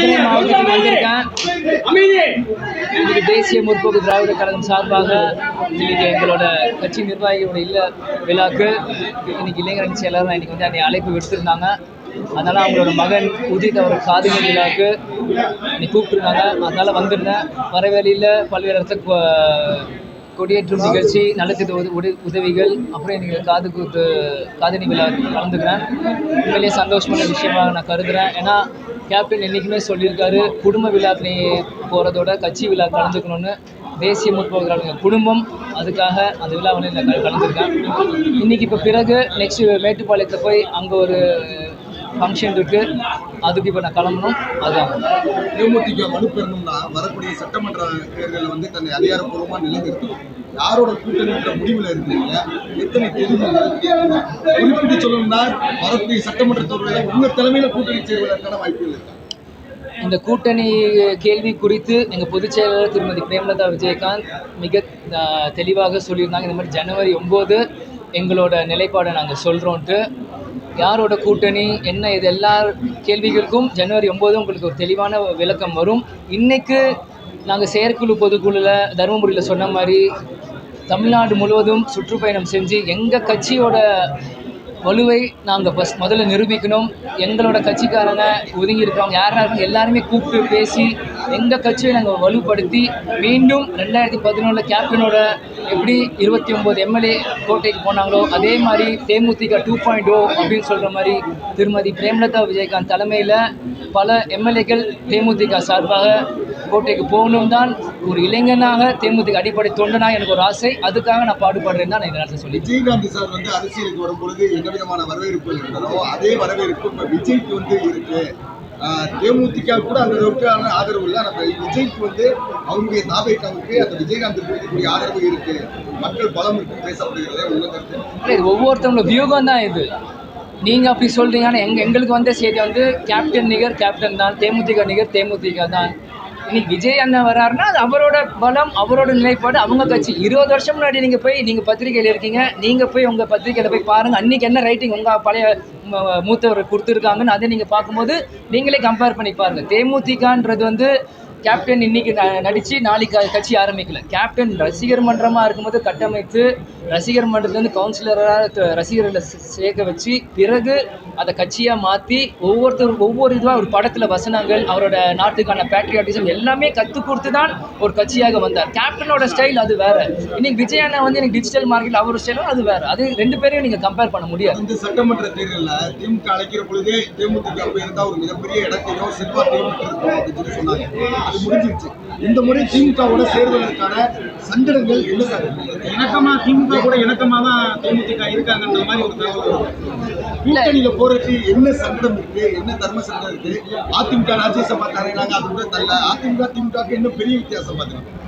மதுரை மாவட்டத்துக்கு வந்திருக்கேன். தேசிய முற்போக்கு திராவிட கழகம் சார்பாக இன்னைக்கு எங்களோட கட்சி நிர்வாகிகளோட இல்ல விழாக்கு இன்னைக்கு இளைஞரணி செயலாளர் இன்னைக்கு வந்து என்னை அழைப்பு விடுத்திருந்தாங்க. அதனால அவங்களோட மகன் உதித் அவர் காதுகள் விழாக்கு இன்னைக்கு கூப்பிட்டுருந்தாங்க. அதனால வந்திருந்தேன். வர வேலையில் பல்வேறு இடத்துல கொ- கொடியேற்றும் நிகழ்ச்சி நலத்திட்ட உத உத உதவிகள் அப்புறம் இன்னைக்கு காது கூத்து காதணி விழா கலந்துக்கிறேன். உண்மையிலேயே சந்தோஷமான விஷயமாக நான் கருதுகிறேன் ஏன்னா கேப்டன் என்றைக்குமே சொல்லியிருக்காரு குடும்ப விழாக்கு போகிறதோட கட்சி விழா கலந்துக்கணும்னு தேசிய முற்போக்கு குடும்பம் அதுக்காக அந்த விழாவில் நான் கலந்துருக்கேன். இன்றைக்கி இப்போ பிறகு நெக்ஸ்ட் மேட்டுப்பாளையத்தில் போய் அங்கே ஒரு ஃபங்க்ஷன் இருக்குது அதுக்கு இப்போ நான் கிளம்பணும். அதுதான் தேமுதிக வலுப்பெறணும்னா வரக்கூடிய சட்டமன்ற தேர்தலில் வந்து தன்னை அதிகாரப்பூர்வமாக நிலைநிறுத்தணும் யாரோட கூட்டணின்ற முடிவில் இருக்கிறீங்க? எத்தனை தொகுதிகள் குறிப்பிட்டு சொல்லணும்னா வரக்கூடிய சட்டமன்ற தேர்தலில் உங்க தலைமையில கூட்டணி சேர்வதற்கான வாய்ப்புகள் இருக்கு இந்த கூட்டணி கேள்வி குறித்து எங்கள் பொதுச் செயலாளர் திருமதி பிரேமலதா விஜயகாந்த் மிக தெளிவாக சொல்லியிருந்தாங்க. இந்த மாதிரி ஜனவரி ஒம்பது எங்களோட நிலைப்பாடை நாங்கள் சொல்கிறோன்ட்டு யாரோட கூட்டணி என்ன இது எல்லா கேள்விகளுக்கும் ஜனவரி ஒம்பது உங்களுக்கு ஒரு தெளிவான விளக்கம் வரும். இன்றைக்கு நாங்கள் செயற்குழு பொதுக்குழுவில் தருமபுரியில் சொன்ன மாதிரி தமிழ்நாடு முழுவதும் சுற்றுப்பயணம் செஞ்சு எங்கள் கட்சியோட வலுவை நாங்கள் ஃபஸ்ட் முதல்ல நிரூபிக்கணும். எங்களோட கட்சிக்காரங்க ஒதுங்கி இருக்கிறவங்க யார் யாரும் எல்லாருமே கூப்பிட்டு பேசி எங்கள் கட்சியை நாங்கள் வலுப்படுத்தி மீண்டும் ரெண்டாயிரத்தி பதினொன்றில் கேப்டனோட எப்படி இருபத்தி ஒம்பது எம்எல்ஏ கோட்டைக்கு போனாங்களோ அதே மாதிரி தேமுதிக டூ பாயிண்ட் ஓ அப்படின்னு சொல்கிற மாதிரி திருமதி பிரேமலதா விஜயகாந்த் தலைமையில் பல எம்எல்ஏக்கள் தேமுதிக சார்பாக கோட்டைக்கு போகணும் தான் ஒரு இளைஞனாக தேமுதிக அடிப்படை தொண்டனாக எனக்கு ஒரு ஆசை. அதுக்காக நான் பாடுபடுறேன் தான் நான் இந்த நேரத்தில் சொல்லி விஜயகாந்த் சார் வந்து அரசியலுக்கு வரும்பொழுது விதமான வரவேற்பு இருந்ததோ அதே வரவேற்பு இப்போ விஜய்க்கு வந்து இருக்கு. தேமுதிக கூட அந்த அளவுக்கான ஆதரவு இல்லை. நம்ம விஜய்க்கு வந்து அவங்களுடைய தாபேக்காவுக்கு அந்த விஜயகாந்த் இருக்கக்கூடிய ஆதரவு இருக்கு. மக்கள் பலம் இருக்கு பேசப்படுகிறது உங்க கருத்து. ஒவ்வொருத்தவங்களோட வியூகம் தான் இது. நீங்கள் அப்படி சொல்கிறீங்க ஆனால் எங்க எங்களுக்கு வந்த செய்தி வந்து கேப்டன் நிகர் கேப்டன் தான். தேமுதிக நிகர் தேமுதிக தான். இன்னைக்கு விஜய் அண்ணன் வராருன்னா அது அவரோட பலம் அவரோட நிலைப்பாடு. அவங்க கட்சி. இருபது வருஷம் முன்னாடி நீங்கள் போய் நீங்கள் பத்திரிகையில் இருக்கீங்க. நீங்கள் போய் உங்கள் பத்திரிகையில் போய் பாருங்கள் அன்றைக்கி என்ன ரைட்டிங் உங்கள் பழைய மூத்தவர் கொடுத்துருக்காங்கன்னு அதை நீங்கள் பார்க்கும்போது நீங்களே கம்பேர் பண்ணி பாருங்கள் தேமுதிகன்றது வந்து கேப்டன் இன்னைக்கு நடித்து நடிச்சு நாளைக்கு கட்சி ஆரம்பிக்கல. கேப்டன் ரசிகர் மன்றமாக இருக்கும்போது கட்டமைத்து ரசிகர் மன்றத்துலேருந்து கவுன்சிலராக ரசிகர்களை சேர்க்க வச்சு பிறகு அதை கட்சியாக மாற்றி ஒவ்வொருத்தரும் ஒவ்வொரு இதுவாக ஒரு படத்தில் வசனங்கள் அவரோட நாட்டுக்கான பேட்ரியாட்டிசம் எல்லாமே கற்றுக் கொடுத்து தான் ஒரு கட்சியாக வந்தார். கேப்டனோட ஸ்டைல் அது வேறு. இன்னைக்கு விஜய் அண்ணா வந்து எனக்கு டிஜிட்டல் மார்க்கெட் அவர் ஸ்டைலும் அது வேறு. அது ரெண்டு பேரையும் நீங்கள் கம்பேர் பண்ண முடியாது. இந்த சட்டமன்ற தேர்தலில் திமுக அழைக்கிற பொழுதே தேமுதிக ஒரு மிகப்பெரிய இடத்தையும் செல்வாக்கையும் சொன்னாங்க. அது முடிஞ்சிருச்சு. இந்த முறை திமுகவோட சேர்வதற்கான சங்கடங்கள் என்ன சார் இணக்கமா திமுக கூட இணக்கமா தான் தேமுதிக இருக்காங்கன்ற மாதிரி ஒரு தகவல். கூட்டணியில போறதுக்கு என்ன சங்கடம் இருக்கு? என்ன தர்ம சங்கடம் இருக்கு? அதிமுக ராஜ்யசபா தரையினாங்க அது கூட தரல. அதிமுக திமுக என்ன பெரிய வித்தியாசம் பாத்தீங்கன்னா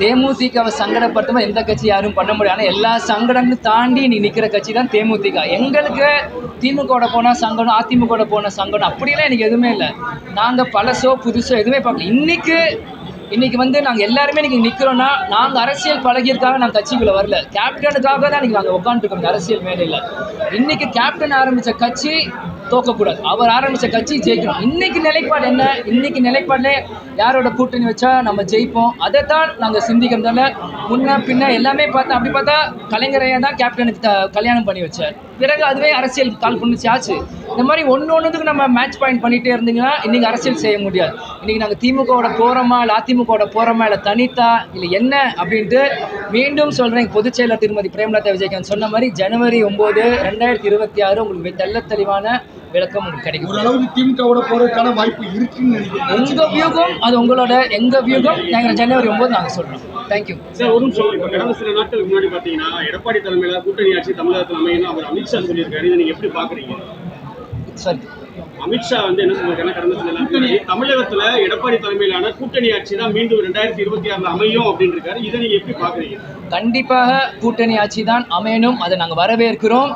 தேமுதிகவை சங்கடப்படுத்தும் எந்த கட்சி யாரும் பண்ண முடியாது. ஆனால் எல்லா சங்கடங்களும் தாண்டி நீ நிற்கிற கட்சி தான் தேமுதிக. எங்களுக்கு திமுகவோட போனால் சங்கடம் அதிமுகவோட போன சங்கடம் அப்படிலாம் எனக்கு எதுவுமே இல்லை. நாங்கள் பழசோ புதுசோ எதுவுமே பார்க்கல. இன்றைக்கி இன்னைக்கு வந்து நாங்கள் எல்லாருமே இன்னைக்கு நிற்கிறோன்னா நாங்கள் அரசியல் பழகியதுக்காக நாங்கள் கட்சிக்குள்ளே வரல. கேப்டனுக்காக தான் நீங்கள் நாங்கள் உட்காந்துருக்கோம் இந்த அரசியல் மேடையில். இன்னைக்கு கேப்டன் ஆரம்பித்த கட்சி தோக்கக்கூடாது. அவர் ஆரம்பித்த கட்சி ஜெயிக்கணும். இன்னைக்கு நிலைப்பாடு என்ன? இன்னைக்கு நிலைப்பாடில் யாரோட கூட்டணி வச்சா நம்ம ஜெயிப்போம்? அதை தான் நாங்கள் சிந்திக்கிறதால முன்ன பின்ன எல்லாமே பார்த்தா அப்படி பார்த்தா கலைஞரையா தான் கேப்டனுக்கு கல்யாணம் பண்ணி வச்சார். பிறகு அதுவே அரசியல் கால் பண்ணிச்சு ஆச்சு. இந்த மாதிரி ஒன்று ஒன்றுத்துக்கு நம்ம மேட்ச் பாயிண்ட் பண்ணிகிட்டே இருந்தீங்கன்னா இன்றைக்கி அரசியல் செய்ய முடியாது. இன்றைக்கி நாங்கள் திமுகவோட போகிறோமா இல்லை அதிமுகவோட போகிறோமா இல்லை தனித்தா இல்லை என்ன அப்படின்ட்டு மீண்டும் சொல்கிறேன் பொதுச் செயலர் திருமதி பிரேமலதா விஜயகாந்த் சொன்ன மாதிரி ஜனவரி ஒம்பது ரெண்டாயிரத்தி இருபத்தி ஆறு உங்களுக்கு தெள்ள தெளிவான விளக்கம் உங்களுக்கு கிடைக்கும். ஓரளவுக்கு திமுகவோட போறதுக்கான வாய்ப்பு இருக்குன்னு உங்கள் நினைக்கிறேன் வியூகம் அது உங்களோட எங்கள் வியூகம் நாங்கள் ஜனவரி ஒம்பது நாங்கள் சொல்கிறோம் தேங்க்யூ சார் ஒரு நிமிஷம் இப்போ கடந்த சில நாட்களுக்கு முன்னாடி பார்த்தீங்கன்னா எடப்பாடி தலைமையில கூட்டணி ஆட்சி தமிழகத்தில் அமையணும் அவர் அமித்ஷா சொல்லியிருக்காரு. இதை நீங்க எப்படி பாக்குறீங்க? சரி அமித்ஷா வந்து என்ன சொல்லியிருக்காருன்னா கடந்த சில நாட்கள் தமிழகத்துல எடப்பாடி தலைமையிலான கூட்டணி ஆட்சி தான் மீண்டும் ரெண்டாயிரத்தி இருபத்தி ஆறுல அமையும் அப்படின்னு இருக்காரு இதை நீங்க எப்படி பாக்குறீங்க? கண்டிப்பாக கூட்டணி ஆட்சி தான் அமையணும். அதை நாங்கள் வரவேற்கிறோம்.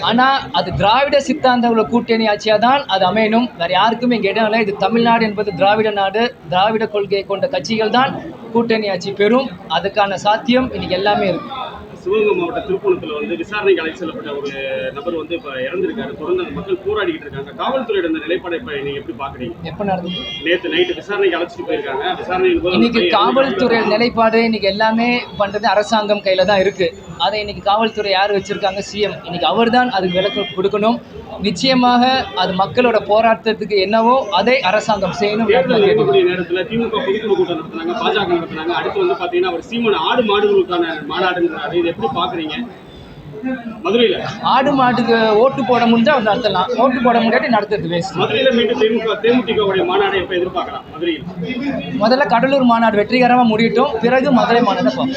ஆனால் அது திராவிட சித்தாந்தங்கள கூட்டணி ஆட்சியாக தான் அது அமையணும். வேறு யாருக்குமே இங்கே இடம் இல்லை. இது தமிழ்நாடு என்பது திராவிட நாடு திராவிட கொள்கையை கொண்ட கட்சிகள் தான் கூட்டணி ஆட்சி பெறும். அதுக்கான சாத்தியம் இன்னைக்கு எல்லாமே இருக்குது சிவகங்கை மாவட்ட திருப்பூணத்துல வந்து விசாரணைக்கு அழைத்து செல்லப்பட்ட ஒரு நபர் வந்து இப்ப இறந்திருக்காரு. தொடர்ந்து அந்த மக்கள் போராடிக்கிட்டு இருக்காங்க. காவல்துறையோட இந்த நிலைப்பாடை இப்ப நீங்க எப்படி பாக்குறீங்க? எப்போ நடந்தது? நேத்து நைட்டு விசாரணைக்கு அழைச்சிட்டு போயிருக்காங்க. விசாரணையின் போது இன்னைக்கு காவல்துறை நிலைப்பாடு இன்னைக்கு எல்லாமே பண்றது அரசாங்கம் கையில தான் இருக்கு. அதை இன்னைக்கு காவல்துறை யார் வச்சிருக்காங்க? சிஎம் இன்னைக்கு அவர்தான் அதுக்கு விளக்கம் கொடுக்கணும். நிச்சயமாக அது மக்களோட போராட்டத்துக்கு என்னவோ அதை அரசாங்கம் செய்யணும் நேரத்துல திமுக பொதுக்குழு கூட்டம் பாஜக நடத்துனாங்க அடுத்து வந்து பாத்தீங்கன்னா அவர் சீமன் ஆடு மாடுகளுக்கான மாநாடுங்கிறாரு இது எப்படி பாக்குறீங்க? மதுரையில. ஆடு மாட்டுக்கு ஓட்டு போட முடிஞ்சா நடத்தலாம். ஓட்டு போட முடியாட்டி நடத்துறது வேஸ்ட் மதுரையில மீண்டும் தேமுக தேமுதிகவுடைய மாநாடை எப்ப எதிர்பார்க்கலாம். மதுரையில். முதல்ல கடலூர் மாநாடு வெற்றிகரமாக முடியட்டும். பிறகு மதுரை மாநாட்டை பார்ப்போம்.